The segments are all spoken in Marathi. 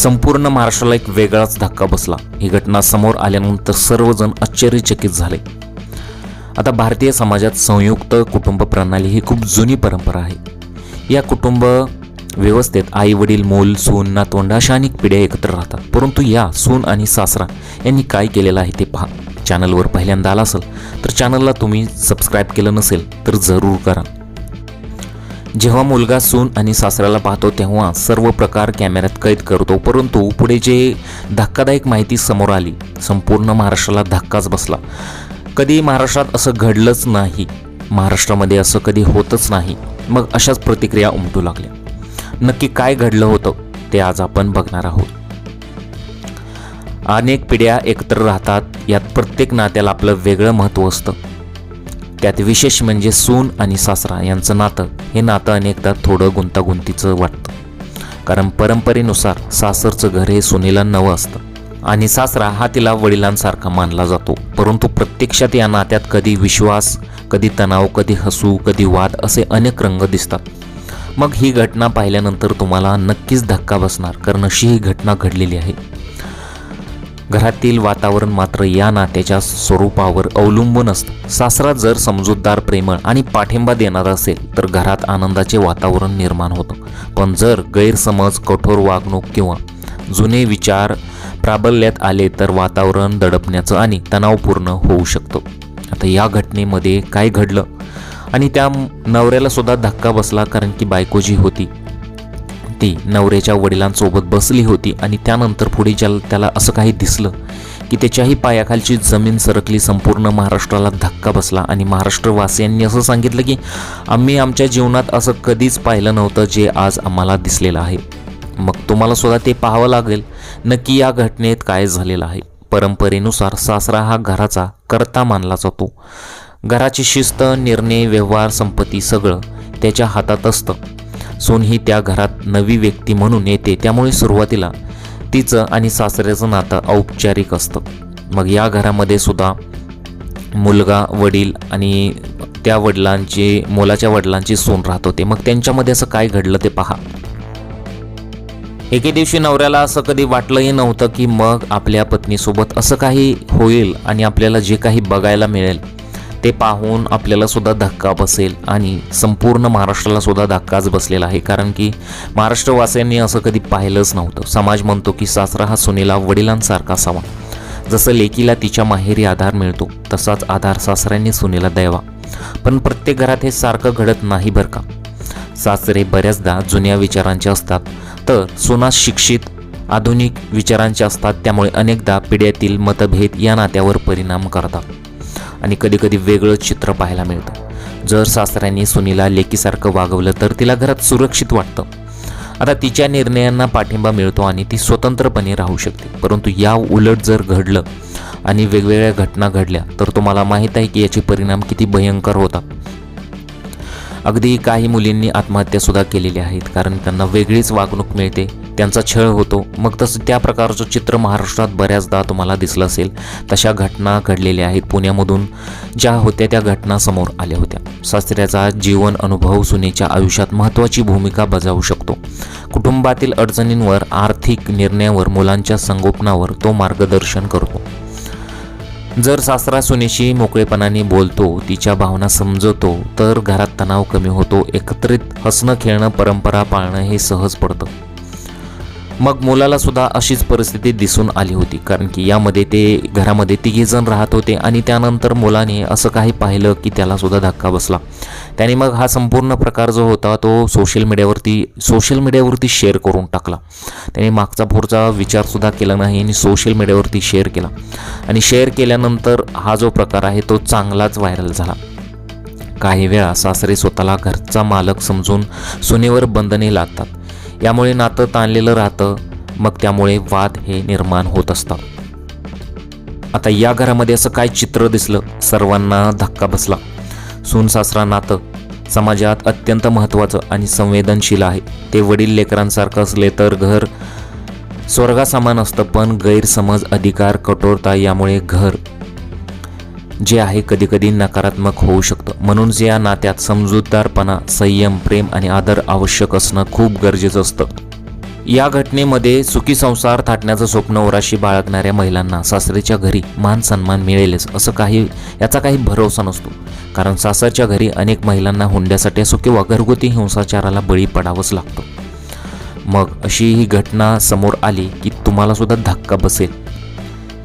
संपूर्ण महाराष्ट्राला एक वेगळाच धक्का बसला. ही घटना समोर आल्यानंतर सर्वजण आश्चर्यचकित झाले. आता भारतीय समाजात संयुक्त कुटुंब प्रणाली ही खूप जुनी परंपरा आहे. या कुटुंब व्यवस्थेत आई वडील मूल सून नातवंड अशा अनेक पिढ्या एकत्र राहतात. परंतु या सून आणि सासरा यांनी काय केलेलं आहे ते पहा. चॅनलवर पहिल्यांदा आला असेल तर चॅनलला तुम्ही सबस्क्राईब केलं नसेल तर जरूर करा. जेव्हा मुलगा सून आणि सासऱ्याला पाहतो तेव्हा सर्व प्रकार कॅमेऱ्यात कैद करतो. परंतु पुढे जे धक्कादायक माहिती समोर आली संपूर्ण महाराष्ट्राला धक्काच बसला. कधी महाराष्ट्रात असं घडलंच नाही. महाराष्ट्रामध्ये असं कधी होतच नाही. मग अशाच प्रतिक्रिया उमटू लागल्या. नक्की काय घडलं होतं ते आज आपण बघणार आहोत. अनेक पिढ्या एकत्र राहतात यात प्रत्येक नात्याला आपलं वेगळं महत्त्व असतं. त्यात विशेष म्हणजे सून आणि सासरा यांचं नातं. हे नातं अनेकदा थोडं गुंतागुंतीचं वाटतं. कारण परंपरेनुसार सासरचं घर हे सुनेला नवं असतं. आणि सासरा हा तिला वडिलांसारखा मानला जातो. परंतु प्रत्यक्षात या नात्यात कधी विश्वास कधी तणाव कधी हसू कधी वाद असे अनेक रंग दिसतात. मग ही घटना पाहिल्यानंतर तुम्हाला नक्कीच धक्का बसणार कारण अशी ही घटना घडलेली आहे. घरातील वातावरण मात्र या नात्याच्या स्वरूपावर अवलंबून असतं. सासरा जर समजूतदार प्रेमळ आणि पाठिंबा देणार असेल तर घरात आनंदाचे वातावरण निर्माण होतं. पण जर गैरसमज कठोर वागणूक किंवा जुने विचार प्राबल्यात आले तर वातावरण दडपण्याचं आणि तणावपूर्ण होऊ शकतं. आता या घटनेमध्ये काय घडलं? आणि त्या नवऱ्याला सुद्धा धक्का बसला कारण की बायको जी होती. ती नवऱ्याच्या वडिलांसोबत बसली होती आणि त्यानंतर पुढे ज्याला त्याला असं काही दिसलं की त्याच्याही पायाखालची जमीन सरकली संपूर्ण महाराष्ट्राला धक्का बसला. आणि महाराष्ट्रवासियांनी असं सांगितलं की आम्ही आमच्या जीवनात असं कधीच पाहिलं नव्हतं जे आज आम्हाला दिसलेलं आहे. मग तुम्हाला सुद्धा ते पाहावं लागेल. नक्की या घटनेत काय झालेलं आहे. परंपरेनुसार सासरा हा घराचा करता मानला जातो. घराची शिस्त निर्णय व्यवहार संपत्ती सगळं त्याच्या हातात असतं. सून ही त्या घरात नवी व्यक्ती म्हणून येते त्यामुळे सुरुवातीला तिचं आणि सासऱ्याचं नातं औपचारिक असतं. मग या घरामध्ये सुद्धा मुलगा वडील आणि त्या वडिलांची मुलाच्या वडिलांची सून राहत होते. मग त्यांच्यामध्ये असं काय घडलं ते पहा. एके दिवशी नवऱ्याला असं कधी वाटलंही नव्हतं की मग आपल्या पत्नीसोबत असं काही होईल आणि आपल्याला जे काही बघायला मिळेल ते पाहून आपल्याला सुद्धा धक्का बसेल आणि संपूर्ण महाराष्ट्राला सुद्धा धक्काच बसलेला आहे. कारण की महाराष्ट्रवासियांनी असं कधी पाहिलंच नव्हतं. समाज म्हणतो की सासरा हा सुनेला वडिलांसारखा असावा. जसं लेकीला तिच्या माहेरी आधार मिळतो तसाच आधार सासऱ्यांनी सुनेला द्यावा. पण प्रत्येक घरात हे सारखं घडत नाही बरं का? सासरे बऱ्याचदा जुन्या विचारांचे असतात. तर सुना शिक्षित आधुनिक विचारांचे असतात. त्यामुळे अनेकदा पिढ्यातील मतभेद या नात्यावर परिणाम करतात. आणि कधीकधी वेगळं चित्र पाहायला मिळतं. जर सासऱ्यांनी सुनीला लेकीसारखं वागवलं तर तिला घरात सुरक्षित वाटतं. आता तिच्या निर्णयांना पाठिंबा मिळतो आणि ती स्वतंत्रपणे राहू शकते. परंतु या उलट जर घडलं आणि वेगवेगळ्या घटना घडल्या तर तुम्हाला माहीत आहे की याचे परिणाम किती भयंकर होतात. अगदी काही मुलींनी आत्महत्यासुद्धा केलेली आहेत कारण त्यांना वेगळीच वागणूक मिळते त्यांचा छळ होतो. मग तसं त्या प्रकारचं चित्र महाराष्ट्रात बऱ्याचदा तुम्हाला दिसलं असेल तशा घटना घडलेल्या आहेत पुण्यामधून ज्या होत्या त्या घटना समोर आल्या होत्या. सासऱ्याचा जीवन अनुभव सुनेच्या आयुष्यात महत्त्वाची भूमिका बजावू शकतो. कुटुंबातील अडचणींवर आर्थिक निर्णयावर मुलांच्या संगोपनावर तो मार्गदर्शन करतो. जर सासरा सुनेशी मोकळेपणाने बोलतो तिच्या भावना समजवतो तर घरात तणाव कमी होतो. एकत्रित हसणं खेळणं परंपरा पाळणं हे सहज पडतं. मग मुलाला सुद्धा अशीच परिस्थिती दिसून आली होती. कारण की यामध्ये ते घरामध्ये तिघेजण राहत होते आणि त्यानंतर मुलाने असं काही पाहिलं की त्याला सुद्धा धक्का बसला. त्याने मग हा संपूर्ण प्रकार जो होता तो सोशल मीडियावरती सोशल मीडियावरती शेअर करून टाकला. त्याने मागचा पुढचा विचारसुद्धा केला नाही आणि सोशल मीडियावरती शेअर केला. आणि शेअर केल्यानंतर हा जो प्रकार आहे तो चांगलाच व्हायरल झाला. काही वेळा सासरे स्वतःला घरचा मालक समजून सुनेवर बंधने लागतात यामुळे नातं ताणलेलं राहतं मग त्यामुळे वाद हे निर्माण होत असतात. आता या घरामध्ये असं काय चित्र दिसलं? सर्वांना धक्का बसला. सूनसासरा नातं समाजात अत्यंत महत्त्वाचं आणि संवेदनशील आहे. ते वडील लेकरांसारखं असले तर घर स्वर्गासमान असतं पण गैरसमज अधिकार कठोरता यामुळे घर जे आहे कधीकधी नकारात्मक होऊ शकतं. म्हणून या नात्यात समजूतदारपणा संयम प्रेम आणि आदर आवश्यक असणं खूप गरजेचं असतं. या घटनेमध्ये सुखी संसार थाटण्याचं स्वप्न ओराशी बाळगणाऱ्या महिलांना सासरेच्या घरी मान सन्मान मिळेलच असं काही याचा काही भरोसा नसतो. कारण सासरच्या घरी अनेक महिलांना हुंड्यासाठी असो किंवा घरगुती हिंसाचाराला बळी पडावंच लागतं. मग अशी ही घटना समोर आली की तुम्हाला सुद्धा धक्का बसेल.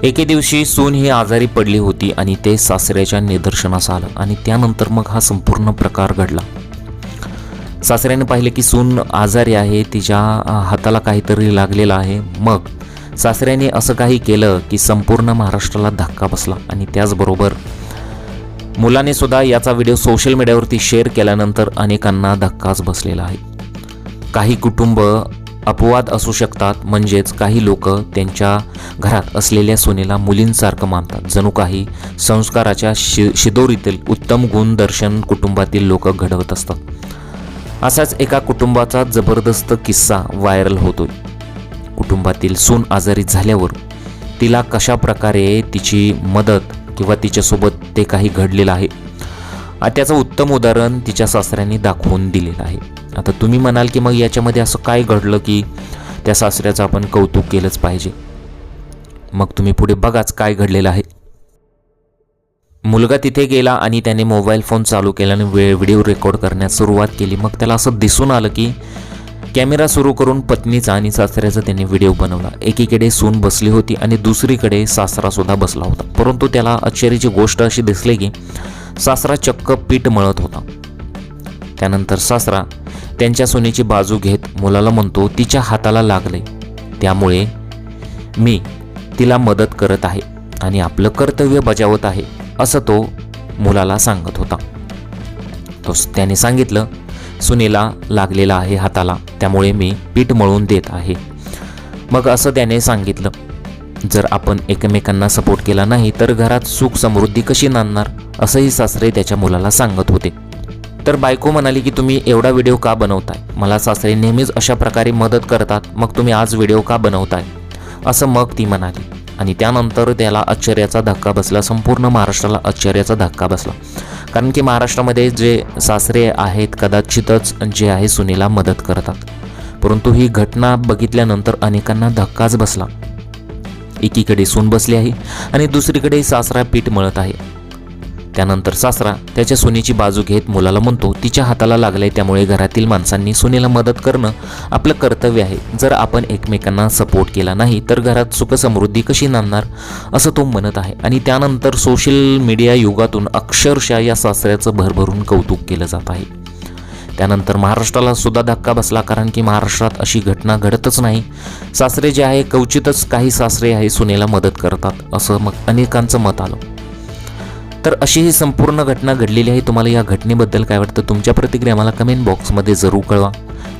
एके दिवशी सून ही आजारी पडली होती आणि ते सासऱ्याच्या निदर्शनास आलं आणि त्यानंतर मग हा संपूर्ण प्रकार घडला. सासऱ्याने पाहिले की सून आजारी आहे तिच्या हाताला काहीतरी लागलेलं आहे. मग सासऱ्याने असं काही केलं की संपूर्ण महाराष्ट्राला धक्का बसला आणि त्याचबरोबर मुलाने सुद्धा याचा व्हिडिओ सोशल मीडियावरती शेअर केल्यानंतर अनेकांना धक्काच बसलेला आहे. काही कुटुंब अपवाद असू शकतात म्हणजेच काही लोक त्यांच्या घरात असलेल्या सुनेला मुलींसारखं मानतात. जणू काही संस्काराच्या शि शिदोरीतील उत्तम गुणदर्शन कुटुंबातील लोक घडवत असतात. असाच एका कुटुंबाचा जबरदस्त किस्सा व्हायरल होतोय. कुटुंबातील सून आजारी झाल्यावर तिला कशा प्रकारे तिची मदत किंवा तिच्यासोबत ते काही घडलेलं आहे आ, त्याचं उत्तम उदाहरण तिच्या सासऱ्यांनी दाखवून दिलेलं आहे. आता तुम्ही म्हणाल की मग याच्यामध्ये असं काय घडलं की त्या सासऱ्याचं आपण कौतुक केलंच पाहिजे? मग तुम्ही पुढे बघाच काय घडलेलं आहे. मुलगा तिथे गेला आणि त्याने मोबाईल फोन चालू केला आणि वे व्हिडिओ रेकॉर्ड करण्यास सुरुवात केली. मग त्याला असं दिसून आलं की कॅमेरा सुरू करून पत्नीचा आणि सासऱ्याचा त्याने व्हिडिओ बनवला. एकीकडे सून बसली होती आणि दुसरीकडे सासरासुद्धा बसला होता. परंतु त्याला आश्चर्याची गोष्ट अशी दिसली की सासरा चक्क पीठ मळत होता. त्यानंतर सासरा त्यांच्या सुनेची बाजू घेत मुलाला म्हणतो तिच्या हाताला लागले. त्यामुळे मी तिला मदत करत आहे आणि आपलं कर्तव्य बजावत आहे असं तो मुलाला सांगत होता. तो त्याने सांगितलं सुनेला लागलेला आहे हाताला त्यामुळे मी पीठ मळून देत आहे. मग असं त्याने सांगितलं जर आपण एकमेकांना सपोर्ट केला नाही तर घरात सुख समृद्धी कशी नांदणार? असंही सासरे त्याच्या मुलाला सांगत होते. तर बायको म्हणाली की तुम्ही एवढा व्हिडिओ का बनवताय? मला सासरे नेहमीच अशा प्रकारे मदत करतात. मग तुम्ही आज व्हिडिओ का बनवताय? असं मग ती म्हणाली. आणि त्यानंतर त्याला आश्चर्याचा धक्का बसला. संपूर्ण महाराष्ट्राला आश्चर्याचा धक्का बसला. कारण की महाराष्ट्रामध्ये जे सासरे आहेत कदाचितच जे आहे सुनेला मदत करतात. परंतु ही घटना बघितल्यानंतर अनेकांना धक्काच बसला. एकीकडे सून बसली आहे आणि दुसरीकडे सासरा पीठ मळत आहे. त्यानंतर सासरा त्याच्या सुनेची बाजू घेत मुलाला म्हणतो तिच्या हाताला लागलंय त्यामुळे घरातील माणसांनी सुनेला मदत करणं आपलं कर्तव्य आहे. जर आपण एकमेकांना सपोर्ट केला नाही तर घरात सुखसमृद्धी कशी नांदणार? असं तो म्हणत आहे. आणि त्यानंतर सोशल मीडिया युगातून अक्षरशः या सासऱ्याचं भरभरून कौतुक केलं जात आहे. त्यानंतर महाराष्ट्राला सुद्धा धक्का बसला कारण की महाराष्ट्रात अशी घटना घडतच नाही. सासरे जे आहे क्वचितच काही सासरे आहे सुनेला मदत करतात असं मग अनेकांचं मत आलं. तर अशी ही संपूर्ण घटना घडलेली आहे. तुम्हाला या घटनेबद्दल काय वाटतं? तुमच्या प्रतिक्रिया मला कमेंट बॉक्समध्ये जरूर कळवा.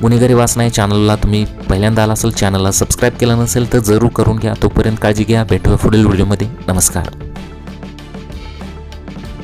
गुन्हेगारी वासना या चॅनलला तुम्ही पहिल्यांदा आला असेल चॅनलला सबस्क्राईब केलं नसेल तर जरूर करून घ्या. तोपर्यंत काळजी घ्या. भेटूया पुढील व्हिडिओमध्ये. नमस्कार.